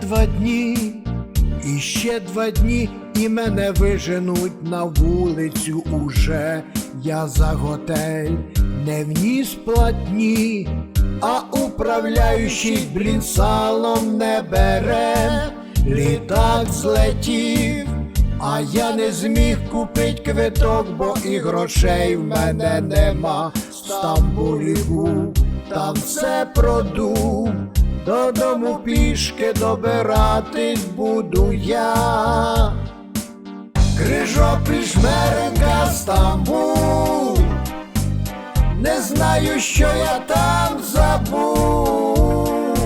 Два дні, і ще два дні, і мене виженуть на вулицю уже. Я за готель не вніс платні, а управляючий блін салом не бере. Літак злетів, а я не зміг купить квиток, бо і грошей в мене нема. Стамбулі був, там все продув. Додому пішки добиратись буду я. Крижопіль, Жмеренка, Стамбул. Не знаю, що я там забув,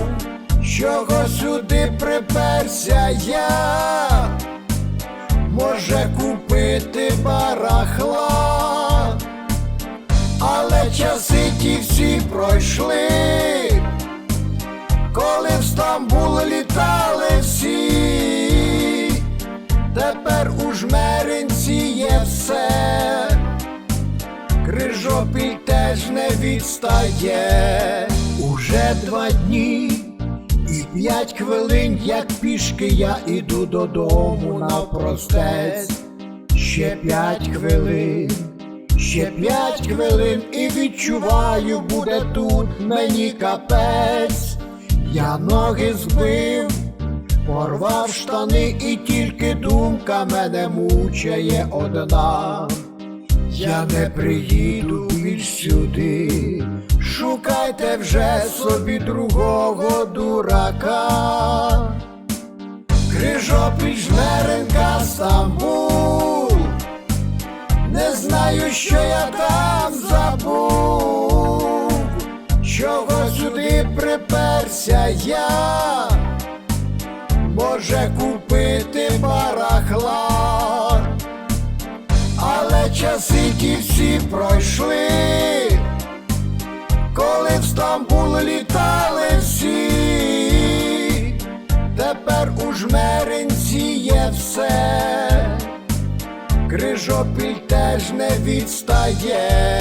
чого сюди приперся я, може купити барахла, але часи ті всі пройшли, коли в Стамбул літали всі, тепер у жмеринці є все. Крижопіль теж не відстає уже два дні і п'ять хвилин, як пішки я іду додому навпростець. Ще п'ять хвилин, ще п'ять хвилин, і відчуваю, буде тут мені капець. Я ноги збив, порвав штани, і тільки думка мене мучає одна. Я не приїду більш сюди, шукайте вже собі другого дурака. Крижопіль, Жмеренка, Стамбул. Не знаю, що я там часи ті всі пройшли, коли в Стамбул літали всі, тепер у жмеринці є все, Крижопіль теж не відстає.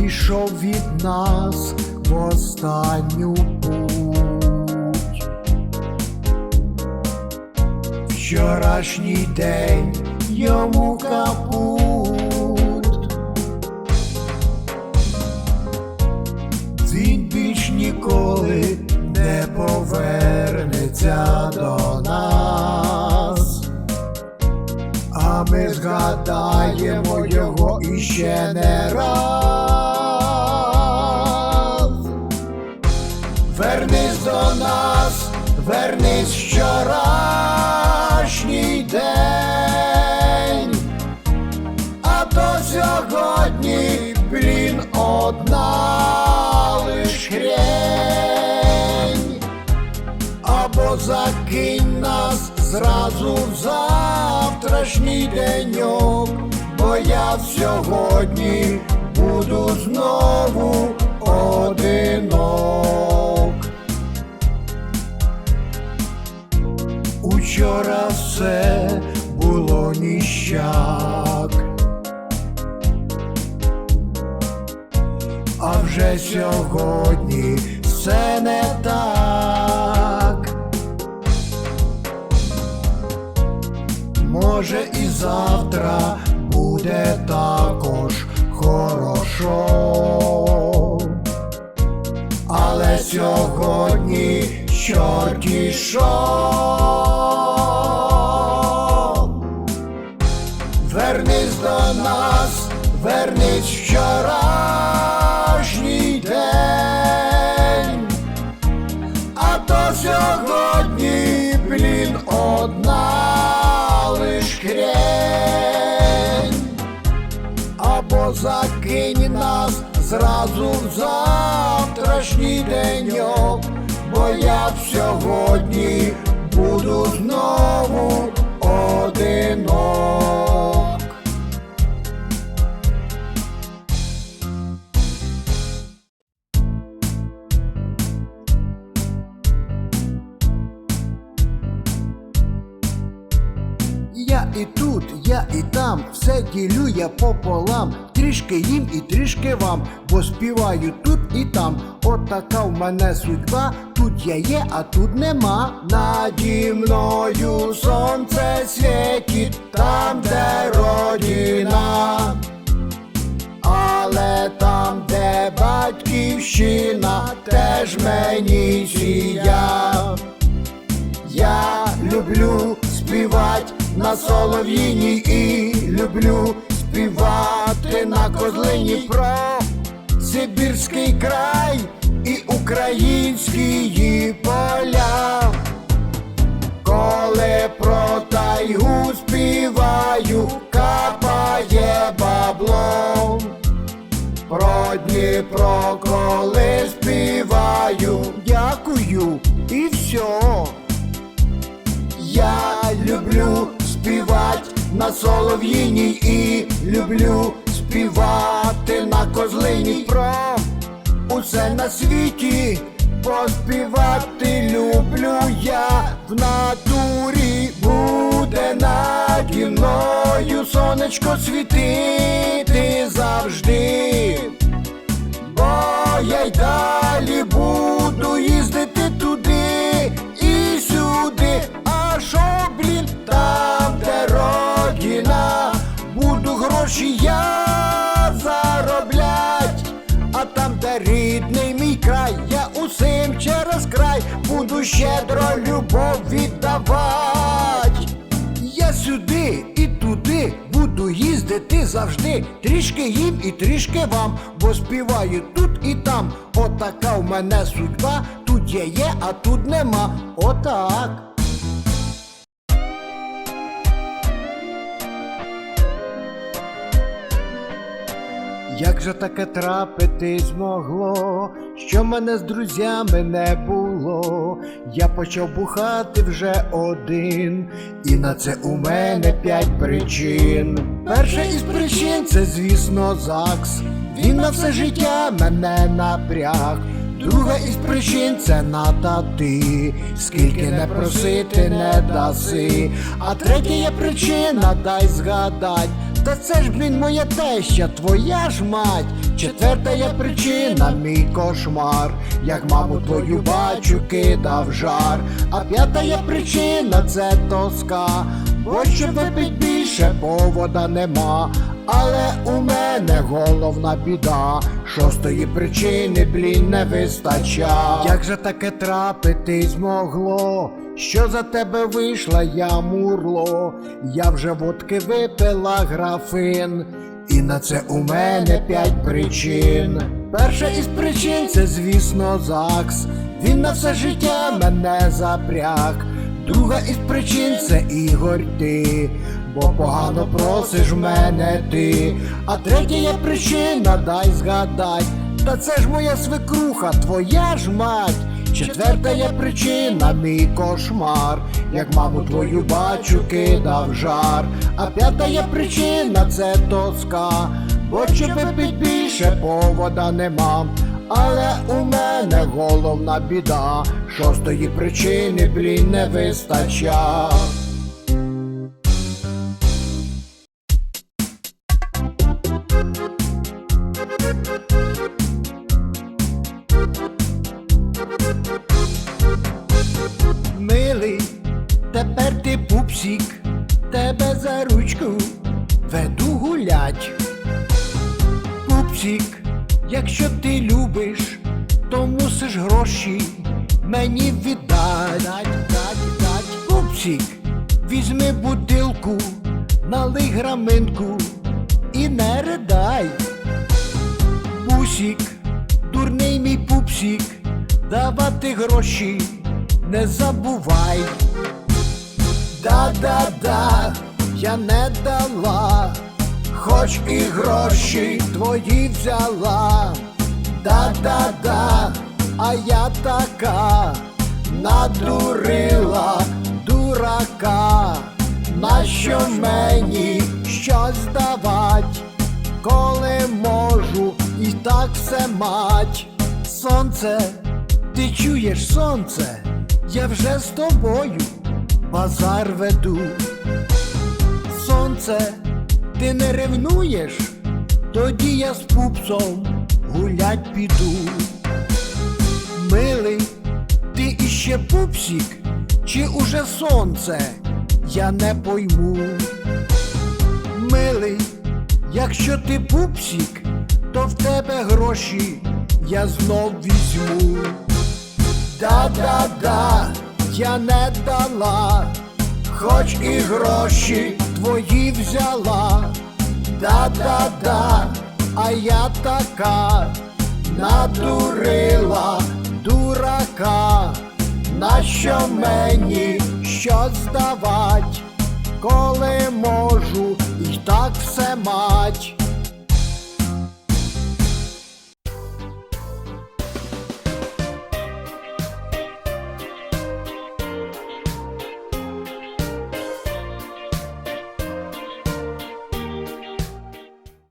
Пішов від нас в останню путь. Вчорашній день йому капут. Він більш ніколи не повернеться до нас. А ми згадаємо його іще не раз. Нас, вернись вчорашній день, а то сьогодні, блін, одна лиш хрень або закинь нас зразу в завтрашній деньок, бо я сьогодні буду знову одинок. Учора все було ніщак. А вже сьогодні все не так. Може і завтра буде також хорошо. Але сьогодні чорті що. Сьогодні, блін, одна лиш хрень, або закинь нас зразу в завтрашній деньок, бо я сьогодні буду знову одинок. І тут, я і там, все ділю я пополам, трішки їм і трішки вам, бо співаю тут і там. Отака в мене судьба, тут я є, а тут нема. Наді мною сонце світить, там, де родина. Але там, де батьківщина, теж мені сія. Я люблю співати на солов'їні і люблю співати на козлині про Сибірський край і українські поля. Коли про тайгу співаю, капає бабло. Про Дніпро, коли співаю, дякую і все. На солов'їні і люблю співати на козлині про усе на світі. Поспівати люблю я в натурі буде наді мною сонечко світити завжди. Бо я й далі гроші я зароблять, а там, де рідний мій край, я усім через край буду щедро любов віддавать. Я сюди і туди буду їздити завжди, трішки їм і трішки вам, бо співаю тут і там. Отака в мене судьба, тут я є, а тут нема. Отак. Як же таке трапити змогло, що мене з друзями не було? Я почав бухати вже один, і на це у мене п'ять причин. Перша із причин це, звісно, ЗАГС. Він на все життя мене напряг. Друга із причин це ната ти, скільки не просити не даси. А третя є причина, дай згадать. Та це ж, блін, моя теща, твоя ж мать. Четверта є причина, мій кошмар. Як маму твою бачу, кидав жар. А п'ята є причина, це тоска. Бо щоб випить більше, повода нема. Але у мене головна біда. Шостої причини, блін, не вистача. Як же таке трапити змогло? Що за тебе вийшла я мурло? Я вже водки випила графин. І на це у мене п'ять причин. Перша із причин це, звісно, ЗАГС. Він на все життя мене запряг. Друга із причин це Ігор ти, бо погано просиш мене ти. А третя є причина, дай згадай. Та це ж моя свекруха, твоя ж мать. Четверта є причина, мій кошмар. Як маму твою бачу, кидав жар. А п'ята є причина, це тоска. Бо чи випить більше повода нема. Але у мене головна біда, шостої причини, блін, не вистача. Візьми бутилку, налий граминку і не ридай. Бусік, дурний мій пупсік, давати гроші не забувай. Да-да-да, я не дала, хоч і гроші твої взяла. Да-да-да, а я така надурила дурака. Нащо мені щось давать, коли можу і так все мать. Сонце, ти чуєш сонце, я вже з тобою базар веду. Сонце, ти не ревнуєш, тоді я з пупсом гулять піду. Милий, ти іще пупсік, чи уже сонце, я не пойму. Милий, якщо ти пупсік, то в тебе гроші я знов візьму. Да-да-да, я не дала, хоч і гроші твої взяла. Да-да-да, а я така надурила дурака. Нащо мені що здавать, коли можу і так все мать?